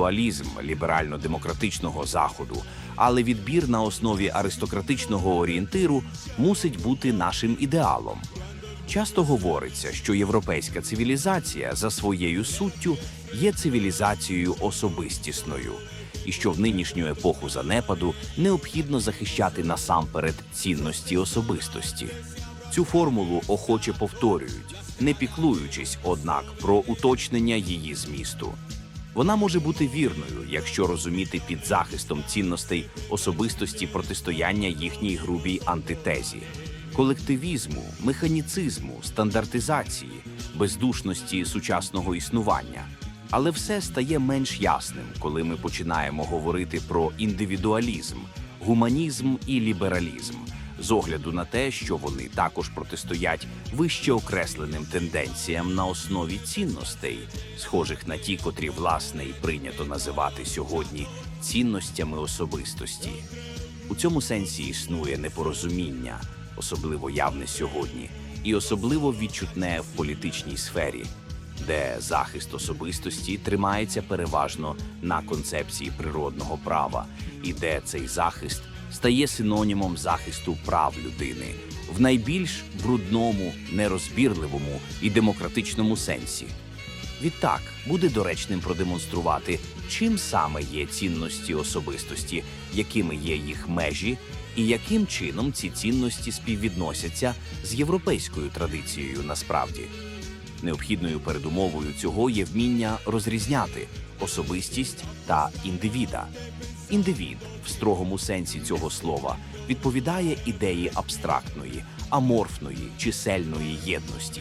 індивідуалізм ліберально-демократичного заходу, але відбір на основі аристократичного орієнтиру мусить бути нашим ідеалом. Часто говориться, що європейська цивілізація за своєю суттю є цивілізацією особистісною, і що в нинішню епоху занепаду необхідно захищати насамперед цінності особистості. Цю формулу охоче повторюють, не піклуючись, однак, про уточнення її змісту. Вона може бути вірною, якщо розуміти під захистом цінностей особистості протистояння їхній грубій антитезі, колективізму, механіцизму, стандартизації, бездушності сучасного існування. Але все стає менш ясним, коли ми починаємо говорити про індивідуалізм, гуманізм і лібералізм, з огляду на те, що вони також протистоять вище окресленим тенденціям на основі цінностей, схожих на ті, котрі власне і прийнято називати сьогодні цінностями особистості. У цьому сенсі існує непорозуміння, особливо явне сьогодні, і особливо відчутне в політичній сфері, де захист особистості тримається переважно на концепції природного права, і де цей захист стає синонімом захисту прав людини в найбільш брудному, нерозбірливому і демократичному сенсі. Відтак буде доречним продемонструвати, чим саме є цінності особистості, якими є їх межі, і яким чином ці цінності співвідносяться з європейською традицією насправді. Необхідною передумовою цього є вміння розрізняти особистість та індивіда. Індивід в строгому сенсі цього слова відповідає ідеї абстрактної, аморфної, чисельної єдності.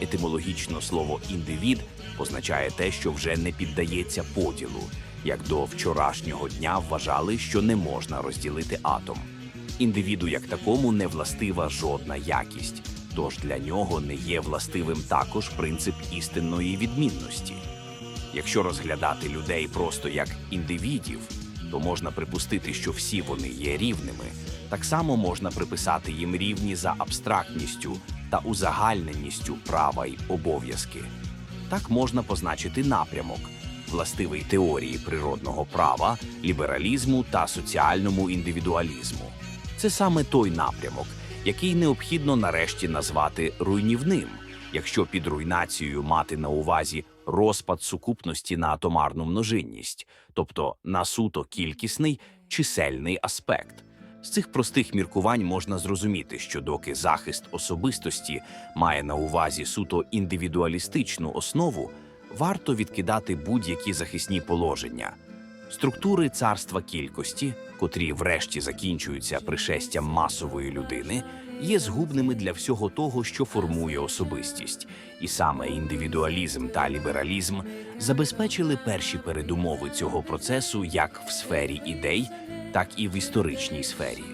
Етимологічно слово індивід означає те, що вже не піддається поділу, як до вчорашнього дня вважали, що не можна розділити атом. Індивіду як такому не властива жодна якість, тож для нього не є властивим також принцип істинної відмінності. Якщо розглядати людей просто як індивідів, то можна припустити, що всі вони є рівними. Так само можна приписати їм рівні за абстрактністю та узагальненістю права й обов'язки. Так можна позначити напрямок, властивий теорії природного права, лібералізму та соціальному індивідуалізму. Це саме той напрямок, який необхідно нарешті назвати руйнівним, якщо під руйнацією мати на увазі розпад сукупності на атомарну множинність, тобто на суто кількісний чисельний аспект. З цих простих міркувань можна зрозуміти, що доки захист особистості має на увазі суто індивідуалістичну основу, варто відкидати будь-які захисні положення. Структури царства кількості, котрі врешті закінчуються пришестям масової людини, є згубними для всього того, що формує особистість, і саме індивідуалізм та лібералізм забезпечили перші передумови цього процесу як в сфері ідей, так і в історичній сфері.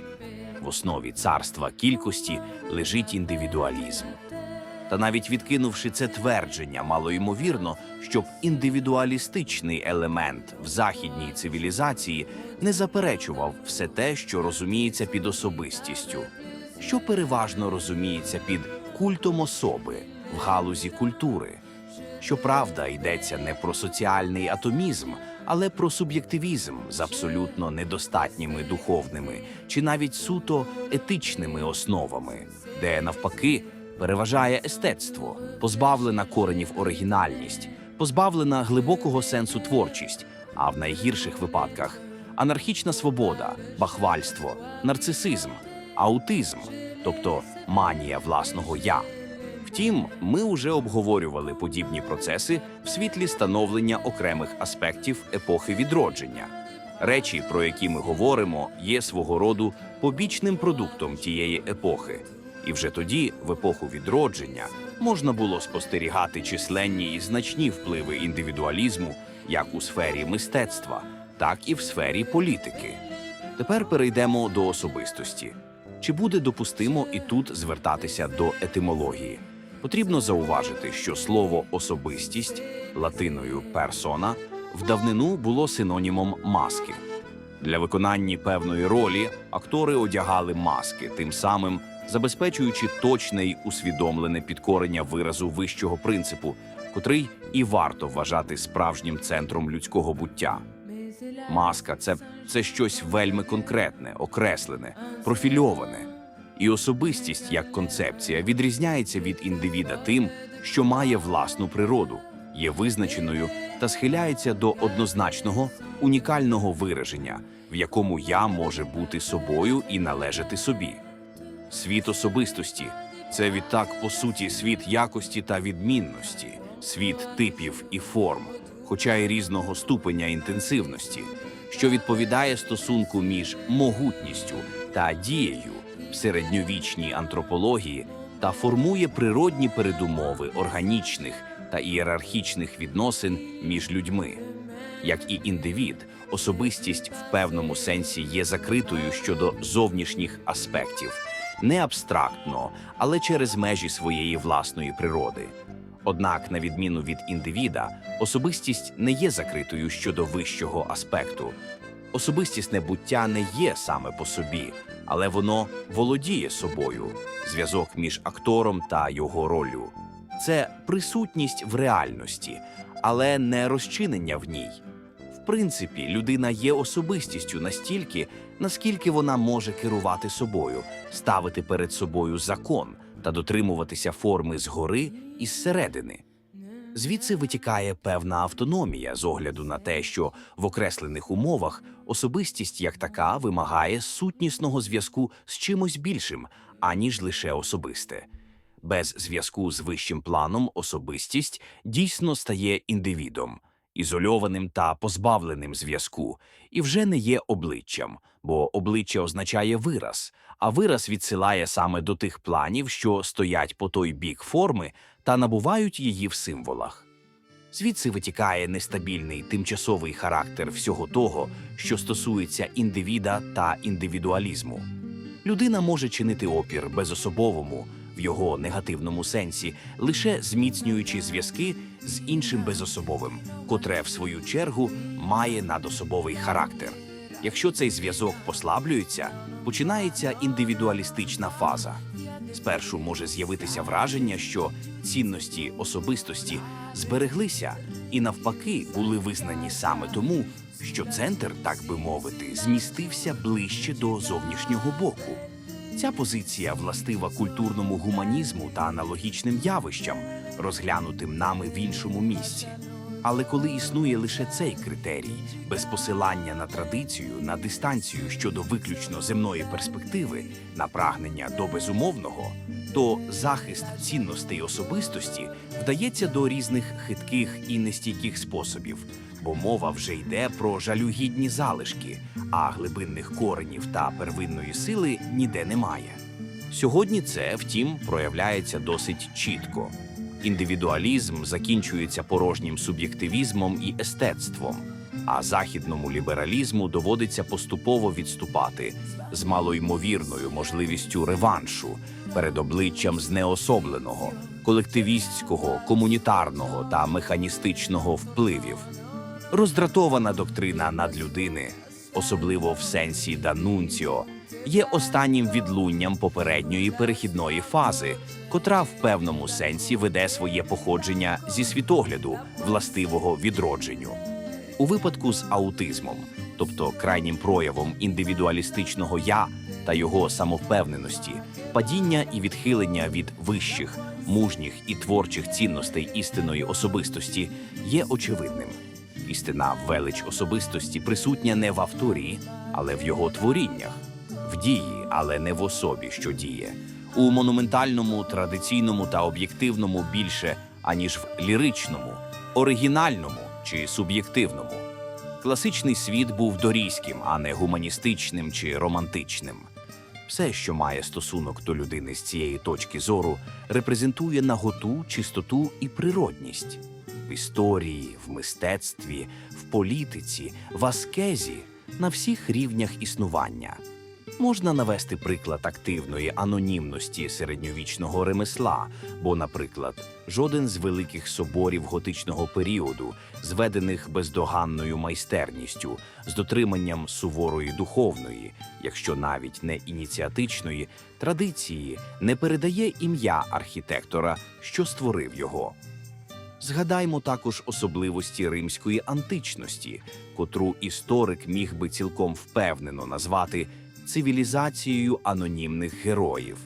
В основі царства кількості лежить індивідуалізм. Та навіть відкинувши це твердження, малоймовірно, щоб індивідуалістичний елемент в західній цивілізації не заперечував все те, що розуміється під особистістю, що переважно розуміється під культом особи в галузі культури. Щоправда, йдеться не про соціальний атомізм, але про суб'єктивізм з абсолютно недостатніми духовними чи навіть суто етичними основами, де навпаки переважає естетство, позбавлена коренів оригінальність, позбавлена глибокого сенсу творчість, а в найгірших випадках анархічна свобода, бахвальство, нарцисизм, аутизм, тобто манія власного я. Втім, ми вже обговорювали подібні процеси в світлі становлення окремих аспектів епохи відродження. Речі, про які ми говоримо, є свого роду побічним продуктом тієї епохи. І вже тоді, в епоху відродження, можна було спостерігати численні і значні впливи індивідуалізму як у сфері мистецтва, так і в сфері політики. Тепер перейдемо до особистості. Чи буде допустимо і тут звертатися до етимології? Потрібно зауважити, що слово особистість латиною персона в давнину було синонімом маски. Для виконання певної ролі актори одягали маски, тим самим забезпечуючи точне й усвідомлене підкорення виразу вищого принципу, котрий і варто вважати справжнім центром людського буття. Маска це, це щось вельми конкретне, окреслене, профільоване. І особистість як концепція відрізняється від індивіда тим, що має власну природу, є визначеною та схиляється до однозначного, унікального вираження, в якому я може бути собою і належати собі. Світ особистості це відтак, по суті, світ якості та відмінності, світ типів і форм, хоча й різного ступеня інтенсивності, що відповідає стосунку між могутністю та дією в середньовічній антропології та формує природні передумови органічних та ієрархічних відносин між людьми. Як і індивід, особистість в певному сенсі є закритою щодо зовнішніх аспектів, не абстрактно, але через межі своєї власної природи. Однак, на відміну від індивіда, особистість не є закритою щодо вищого аспекту. Особистісне буття не є саме по собі, але воно володіє собою, зв'язок між актором та його роллю. Це присутність в реальності, але не розчинення в ній. В принципі, людина є особистістю настільки, наскільки вона може керувати собою, ставити перед собою закон та дотримуватися форми згори і зсередини. Звідси витікає певна автономія з огляду на те, що в окреслених умовах особистість як така вимагає сутнісного зв'язку з чимось більшим, аніж лише особисте. Без зв'язку з вищим планом особистість дійсно стає індивідом, ізольованим та позбавленим зв'язку, і вже не є обличчям, бо обличчя означає вираз, а вираз відсилає саме до тих планів, що стоять по той бік форми та набувають її в символах. Звідси витікає нестабільний тимчасовий характер всього того, що стосується індивіда та індивідуалізму. Людина може чинити опір безособовому його негативному сенсі, лише зміцнюючи зв'язки з іншим безособовим, котре, в свою чергу, має надособовий характер. Якщо цей зв'язок послаблюється, починається індивідуалістична фаза. Спершу може з'явитися враження, що цінності особистості збереглися і навпаки були визнані саме тому, що центр, так би мовити, змістився ближче до зовнішнього боку. Ця позиція властива культурному гуманізму та аналогічним явищам, розглянутим нами в іншому місці. Але коли існує лише цей критерій, без посилання на традицію, на дистанцію щодо виключно земної перспективи, на прагнення до безумовного, то захист цінностей особистості вдається до різних хитких і нестійких способів, бо мова вже йде про жалюгідні залишки, а глибинних коренів та первинної сили ніде немає. Сьогодні це, втім, проявляється досить чітко. Індивідуалізм закінчується порожнім суб'єктивізмом і естетством, а західному лібералізму доводиться поступово відступати з малоймовірною можливістю реваншу перед обличчям знеособленого, колективістського, комунітарного та механістичного впливів. Роздратована доктрина надлюдини, особливо в сенсі Данунціо, є останнім відлунням попередньої перехідної фази, котра в певному сенсі веде своє походження зі світогляду властивого відродженню. У випадку з аутизмом, тобто крайнім проявом індивідуалістичного я та його самовпевненості, падіння і відхилення від вищих, мужніх і творчих цінностей істинної особистості є очевидним. Істина велич особистості присутня не в авторі, але в його творіннях, в дії, але не в особі, що діє, у монументальному, традиційному та об'єктивному більше, аніж в ліричному, оригінальному чи суб'єктивному. Класичний світ був дорійським, а не гуманістичним чи романтичним. Все, що має стосунок до людини з цієї точки зору, репрезентує наготу, чистоту і природність історії, в мистецтві, в політиці, в аскезі на всіх рівнях існування. Можна навести приклад активної анонімності середньовічного ремесла, бо, наприклад, жоден з великих соборів готичного періоду, зведених бездоганною майстерністю, з дотриманням суворої духовної, якщо навіть не ініціатичної, традиції, не передає ім'я архітектора, що створив його. Згадаймо також особливості римської античності, котру історик міг би цілком впевнено назвати цивілізацією анонімних героїв.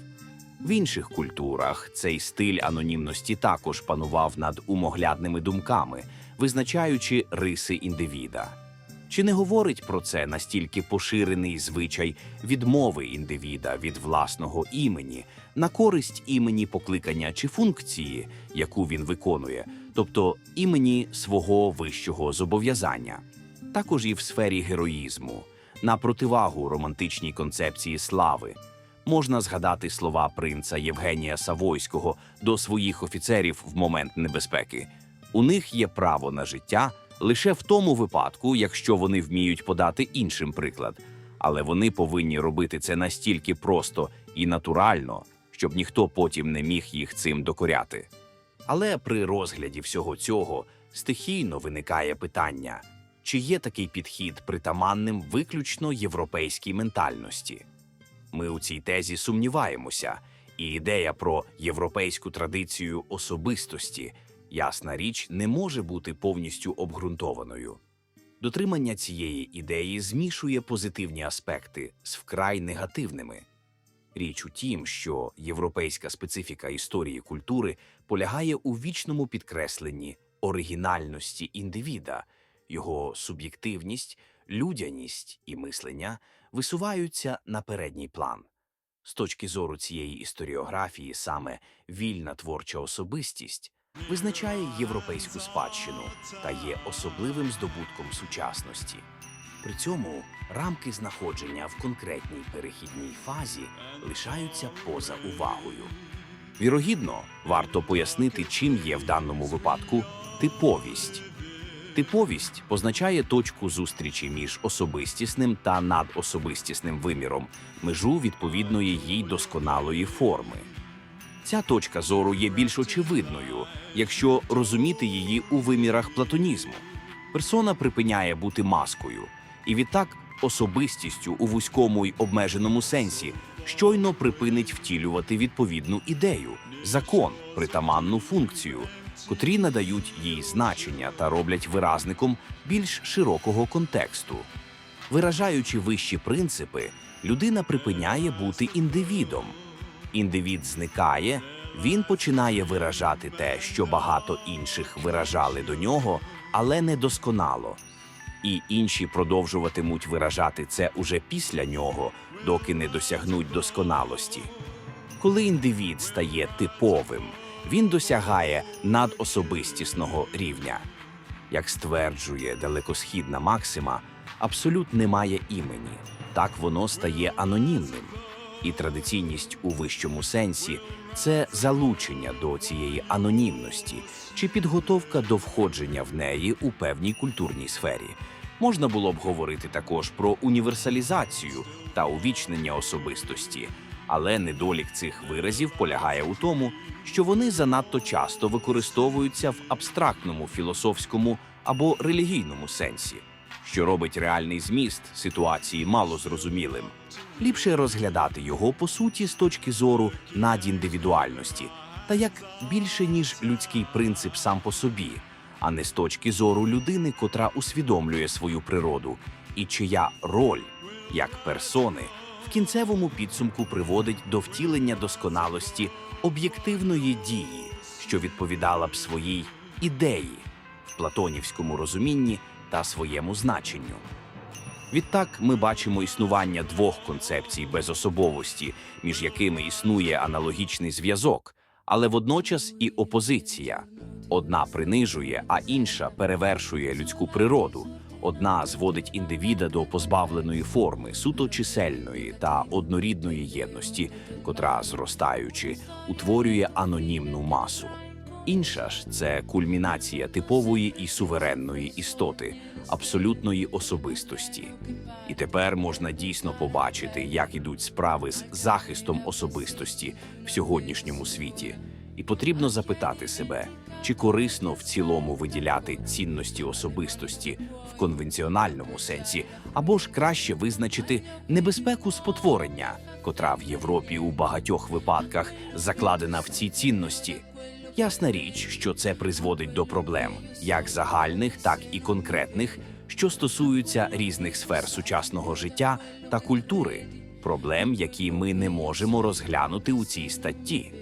В інших культурах цей стиль анонімності також панував над умоглядними думками, визначаючи риси індивіда. Чи не говорить про це настільки поширений звичай відмови індивіда від власного імені на користь імені покликання чи функції, яку він виконує, тобто імені свого вищого зобов'язання? Також і в сфері героїзму, на противагу романтичній концепції слави. Можна згадати слова принца Євгенія Савойського до своїх офіцерів в момент небезпеки. У них є право на життя лише в тому випадку, якщо вони вміють подати іншим приклад, але вони повинні робити це настільки просто і натурально, щоб ніхто потім не міг їх цим докоряти. Але при розгляді всього цього стихійно виникає питання: чи є такий підхід притаманним виключно європейській ментальності? Ми у цій тезі сумніваємося, і ідея про європейську традицію особистості, ясна річ, не може бути повністю обґрунтованою. Дотримання цієї ідеї змішує позитивні аспекти з вкрай негативними. Річ у тім, що європейська специфіка історії культури полягає у вічному підкресленні оригінальності індивіда, його суб'єктивність, людяність і мислення висуваються на передній план. З точки зору цієї історіографії саме вільна творча особистість визначає європейську спадщину та є особливим здобутком сучасності. При цьому рамки знаходження в конкретній перехідній фазі лишаються поза увагою. Вірогідно, варто пояснити, чим є в даному випадку типовість. Типовість позначає точку зустрічі між особистісним та надособистісним виміром, межу відповідної їй досконалої форми. Ця точка зору є більш очевидною, якщо розуміти її у вимірах платонізму. Персона припиняє бути маскою, і відтак особистістю у вузькому й обмеженому сенсі щойно припинить втілювати відповідну ідею, закон, притаманну функцію, котрі надають їй значення та роблять виразником більш широкого контексту. Виражаючи вищі принципи, людина припиняє бути індивідом. Індивід зникає, він починає виражати те, що багато інших виражали до нього, але недосконало. І інші продовжуватимуть виражати це уже після нього, доки не досягнуть досконалості. Коли індивід стає типовим, він досягає надособистісного рівня. Як стверджує далекосхідна Максима, абсолют не має імені, так воно стає анонімним. І традиційність у вищому сенсі це залучення до цієї анонімності чи підготовка до входження в неї у певній культурній сфері. Можна було б говорити також про універсалізацію та увічнення особистості, але недолік цих виразів полягає у тому, що вони занадто часто використовуються в абстрактному філософському або релігійному сенсі, що робить реальний зміст ситуації малозрозумілим. Ліпше розглядати його по суті з точки зору надіндивідуальності та як більше ніж людський принцип сам по собі, а не з точки зору людини, котра усвідомлює свою природу, і чия роль як персони в кінцевому підсумку приводить до втілення досконалості об'єктивної дії, що відповідала б своїй ідеї в платонівському розумінні та своєму значенню. Відтак ми бачимо існування двох концепцій безособовості, між якими існує аналогічний зв'язок, але водночас і опозиція. Одна принижує, а інша перевершує людську природу. Одна зводить індивіда до позбавленої форми, суто чисельної та однорідної єдності, котра, зростаючи, утворює анонімну масу. Інша ж це кульмінація типової і суверенної істоти, абсолютної особистості. І тепер можна дійсно побачити, як ідуть справи з захистом особистості в сьогоднішньому світі. І потрібно запитати себе, чи корисно в цілому виділяти цінності особистості в конвенціональному сенсі, або ж краще визначити небезпеку спотворення, котра в Європі у багатьох випадках закладена в ці цінності. Ясна річ, що це призводить до проблем, як загальних, так і конкретних, що стосуються різних сфер сучасного життя та культури, проблем, які ми не можемо розглянути у цій статті.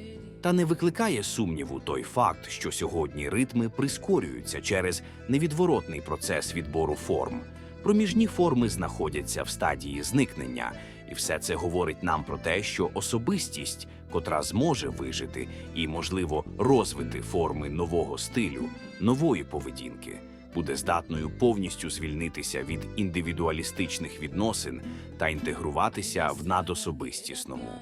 Та не викликає сумніву той факт, що сьогодні ритми прискорюються через невідворотний процес відбору форм. Проміжні форми знаходяться в стадії зникнення, і все це говорить нам про те, що особистість, котра зможе вижити і, можливо, розвити форми нового стилю, нової поведінки, буде здатною повністю звільнитися від індивідуалістичних відносин та інтегруватися в надособистісному.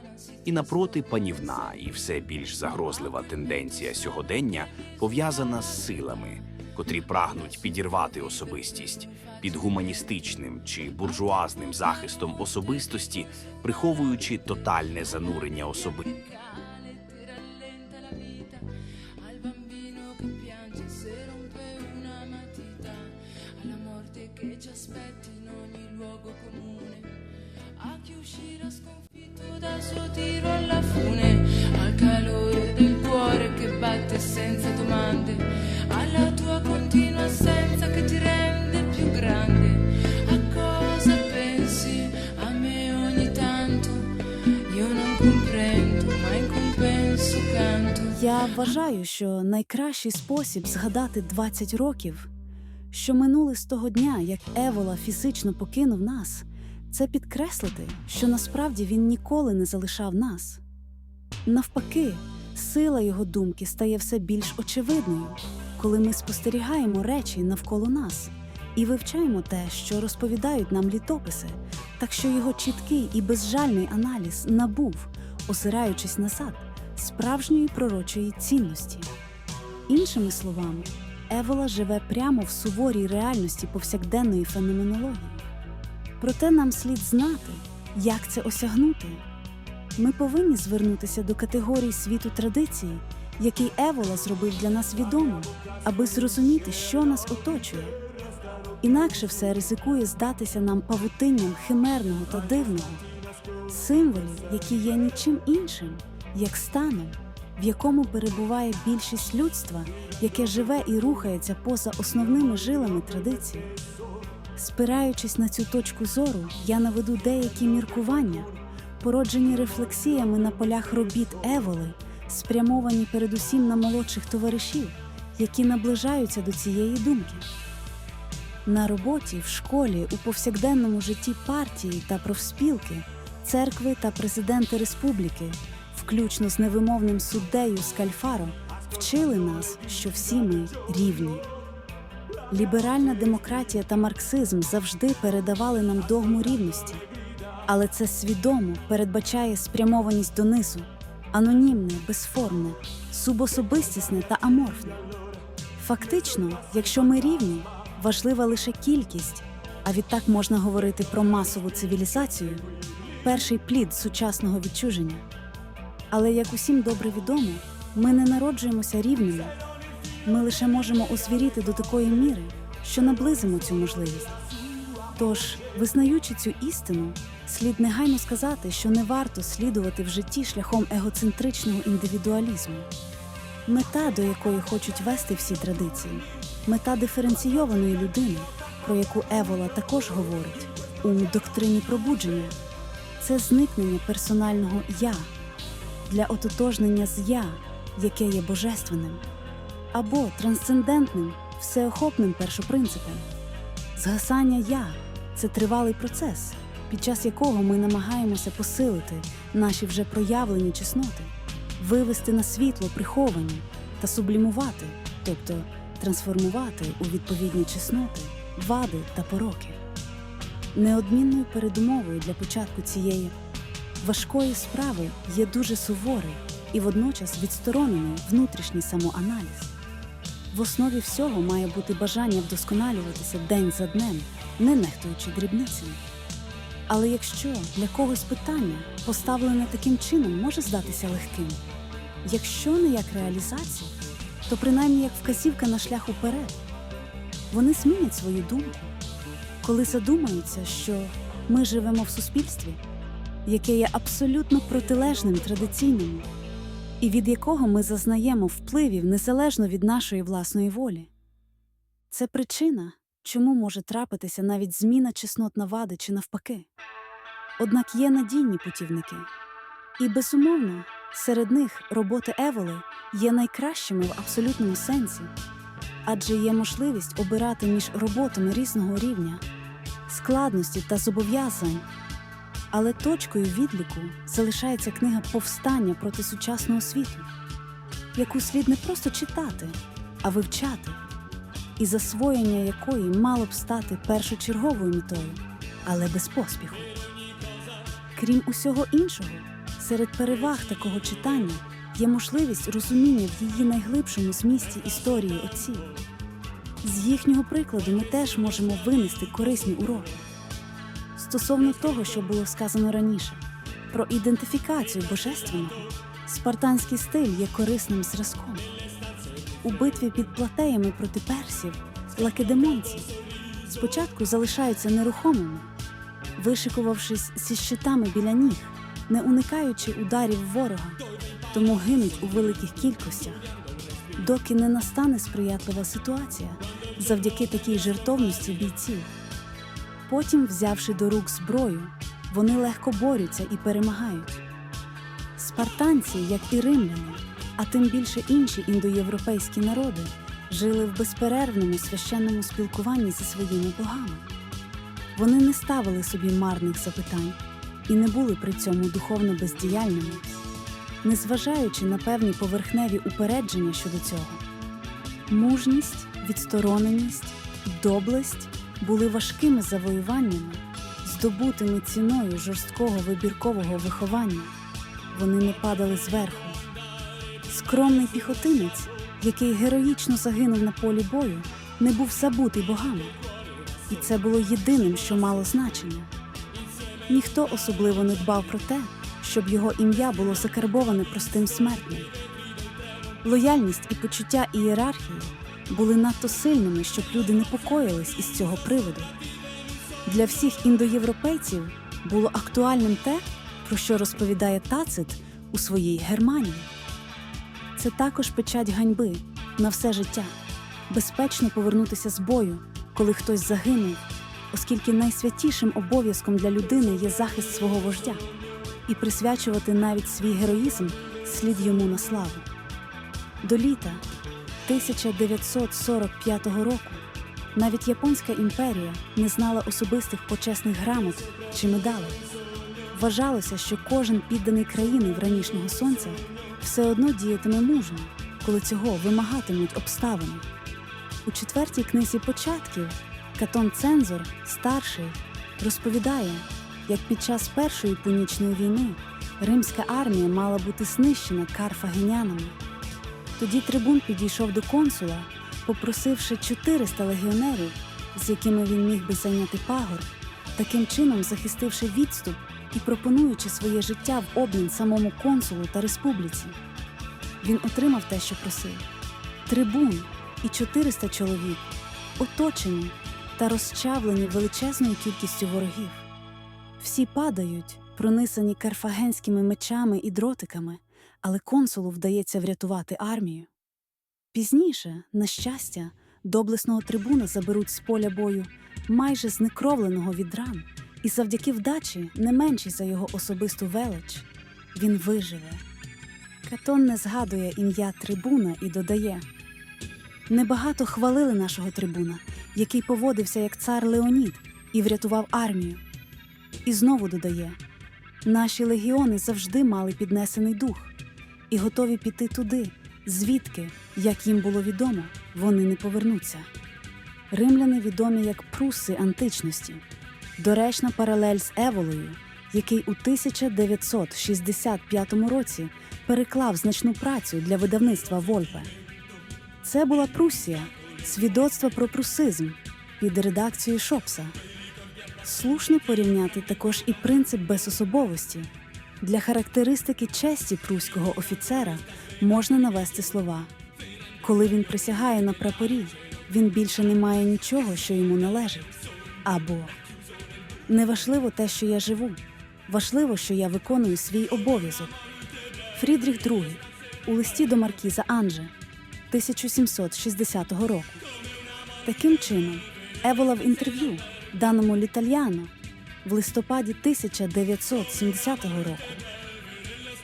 І напроти панівна і все більш загрозлива тенденція сьогодення пов'язана з силами, котрі прагнуть підірвати особистість під гуманістичним чи буржуазним захистом особистості, приховуючи тотальне занурення особи. Я вважаю, що найкращий спосіб згадати 20 років, що минули з того дня, як Евола фізично покинув нас, це підкреслити, що насправді він ніколи не залишав нас. Навпаки, сила його думки стає все більш очевидною, коли ми спостерігаємо речі навколо нас і вивчаємо те, що розповідають нам літописи, так що його чіткий і безжальний аналіз набув, озираючись назад справжньої пророчої цінності. Іншими словами, Евола живе прямо в суворій реальності повсякденної феноменології. Проте нам слід знати, як це осягнути. Ми повинні звернутися до категорій світу традиції, який Евола зробив для нас відомим, аби зрозуміти, що нас оточує. Інакше все ризикує здатися нам павутинням химерного та дивного, символів, які є нічим іншим, як станом, в якому перебуває більшість людства, яке живе і рухається поза основними жилами традиції. Спираючись на цю точку зору, я наведу деякі міркування, породжені рефлексіями на полях робіт Еволи, спрямовані передусім на молодших товаришів, які наближаються до цієї думки. На роботі, в школі, у повсякденному житті партії та профспілки, церкви та президенти республіки, включно з невимовним суддею Скальфаро, вчили нас, що всі ми рівні. Ліберальна демократія та марксизм завжди передавали нам догму рівності, але це свідомо передбачає спрямованість донизу, анонімне, безформне, субособистісне та аморфне. Фактично, якщо ми рівні, важлива лише кількість, а відтак можна говорити про масову цивілізацію перший плід сучасного відчуження. Але як усім добре відомо, ми не народжуємося рівними. Ми лише можемо освіріти до такої міри, що наблизимо цю можливість. Тож, визнаючи цю істину, слід негайно сказати, що не варто слідувати в житті шляхом егоцентричного індивідуалізму. Мета, до якої хочуть вести всі традиції, мета диференційованої людини, про яку Евола також говорить у доктрині пробудження, це зникнення персонального я для ототожнення з я, яке є божественним, або трансцендентним, всеохопним першопринципом. Згасання я це тривалий процес, під час якого ми намагаємося посилити наші вже проявлені чесноти, вивести на світло приховані та сублімувати, тобто трансформувати у відповідні чесноти, вади та пороки. Неодмінною передумовою для початку цієї важкої справи є дуже суворий, і водночас відсторонений внутрішній самоаналіз. В основі всього має бути бажання вдосконалюватися день за днем, не нехтуючи дрібницями. Але якщо для когось питання, поставлене таким чином, може здатися легким, якщо не як реалізація, то принаймні як вказівка на шлях уперед, вони змінять свою думку, коли задумаються, що ми живемо в суспільстві, яке є абсолютно протилежним традиційному, і від якого ми зазнаємо впливів незалежно від нашої власної волі. Це причина, чому може трапитися навіть зміна чеснот вади чи навпаки. Однак є надійні путівники. І, безумовно, серед них роботи Еволи є найкращими в абсолютному сенсі, адже є можливість обирати між роботами різного рівня, складності та зобов'язань. Але точкою відліку залишається книга повстання проти сучасного світу, яку слід не просто читати, а вивчати, і засвоєння якої мало б стати першочерговою метою, але без поспіху. Крім усього іншого, серед переваг такого читання є можливість розуміння в її найглибшому змісті історії отців. З їхнього прикладу ми теж можемо винести корисні уроки. Стосовно того, що було сказано раніше, про ідентифікацію божественного, спартанський стиль є корисним зразком. У битві під платеями проти персів лакедемонці спочатку залишаються нерухомими, вишикувавшись зі щитами біля ніг, не уникаючи ударів ворога, тому гинуть у великих кількостях, доки не настане сприятлива ситуація завдяки такій жертовності бійців. Потім, взявши до рук зброю, вони легко борються і перемагають. Спартанці, як і римляни, а тим більше інші індоєвропейські народи, жили в безперервному священному спілкуванні зі своїми богами. Вони не ставили собі марних запитань і не були при цьому духовно бездіяльними, незважаючи на певні поверхневі упередження щодо цього. Мужність, відстороненість, доблесть були важкими завоюваннями, здобутими ціною жорсткого вибіркового виховання. Вони не падали зверху. Скромний піхотинець, який героїчно загинув на полі бою, не був забутий богами. І це було єдиним, що мало значення. Ніхто особливо не дбав про те, щоб його ім'я було закарбоване простим смертним. Лояльність і почуття ієрархії були надто сильними, щоб люди непокоїлись із цього приводу. Для всіх індоєвропейців було актуальним те, про що розповідає Тацит у своїй Германії. Це також печать ганьби на все життя, безпечно повернутися з бою, коли хтось загинув, оскільки найсвятішим обов'язком для людини є захист свого вождя, і присвячувати навіть свій героїзм слід йому на славу. До літа 1945 року навіть Японська імперія не знала особистих почесних грамот чи медалей. Вважалося, що кожен підданий країни вранішнього сонця все одно діятиме мужньо, коли цього вимагатимуть обставини. У четвертій книзі початків Катон Цензор, старший, розповідає, як під час Першої пунічної війни римська армія мала бути знищена карфагенянами. Тоді трибун підійшов до консула, попросивши 400 легіонерів, з якими він міг би зайняти пагор, таким чином захистивши відступ і пропонуючи своє життя в обмін самому консулу та республіці. Він отримав те, що просив: трибун і 400 чоловік, оточені та розчавлені величезною кількістю ворогів. Всі падають, пронисані карфагенськими мечами і дротиками, але консулу вдається врятувати армію. Пізніше, на щастя, доблесного трибуна заберуть з поля бою майже знекровленого від ран, і завдяки вдачі, не меншій за його особисту велич, він виживе. Катон не згадує ім'я трибуна і додає: Небагато хвалили нашого трибуна, який поводився як цар Леонід і врятував армію. І знову додає: наші легіони завжди мали піднесений дух і готові піти туди, звідки, як їм було відомо, вони не повернуться. Римляни відомі як пруси античності. Доречна паралель з Еволою який у 1965 році переклав значну працю для видавництва Вольпе. Це була Прусія, свідоцтво про прусизм під редакцією Шопса. Слушно порівняти також і принцип безособовості. Для характеристики честі пруського офіцера можна навести слова. Коли він присягає на прапорі, він більше не має нічого, що йому належить. Або неважливо те, що я живу, важливо, що я виконую свій обов'язок. Фрідріх II у листі до маркіза Анже 1760 року. Таким чином, Евола в інтерв'ю, даному Літальяно в листопаді 1970 року,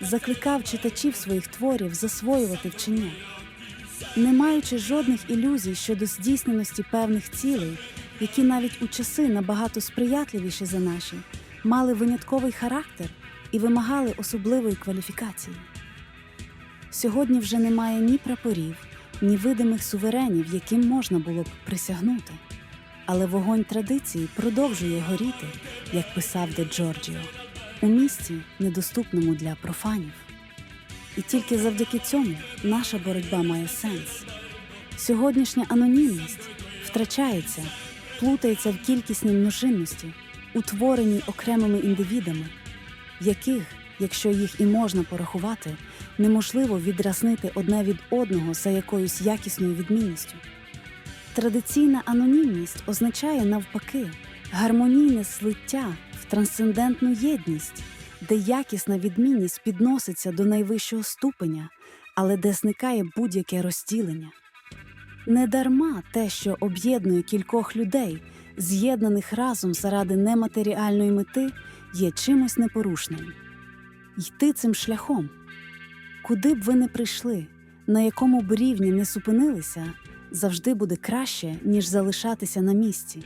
закликав читачів своїх творів засвоювати вчення, не маючи жодних ілюзій щодо здійсненості певних цілей, які навіть у часи набагато сприятливіші за наші, мали винятковий характер і вимагали особливої кваліфікації. Сьогодні вже немає ні прапорів, ні видимих суверенів, яким можна було б присягнути. Але вогонь традиції продовжує горіти, як писав Де Джорджіо, у місці, недоступному для профанів. І тільки завдяки цьому наша боротьба має сенс. Сьогоднішня анонімність втрачається, плутається в кількісній множинності, утвореній окремими індивідами, яких, якщо їх і можна порахувати, неможливо відразнити одне від одного за якоюсь якісною відмінністю. Традиційна анонімність означає навпаки гармонійне злиття в трансцендентну єдність, де якісна відмінність підноситься до найвищого ступеня, але де зникає будь-яке розділення. Недарма те, що об'єднує кількох людей, з'єднаних разом заради нематеріальної мети, є чимось непорушним. Йти цим шляхом. Куди б ви не прийшли, на якому б рівні не зупинилися, завжди буде краще, ніж залишатися на місці.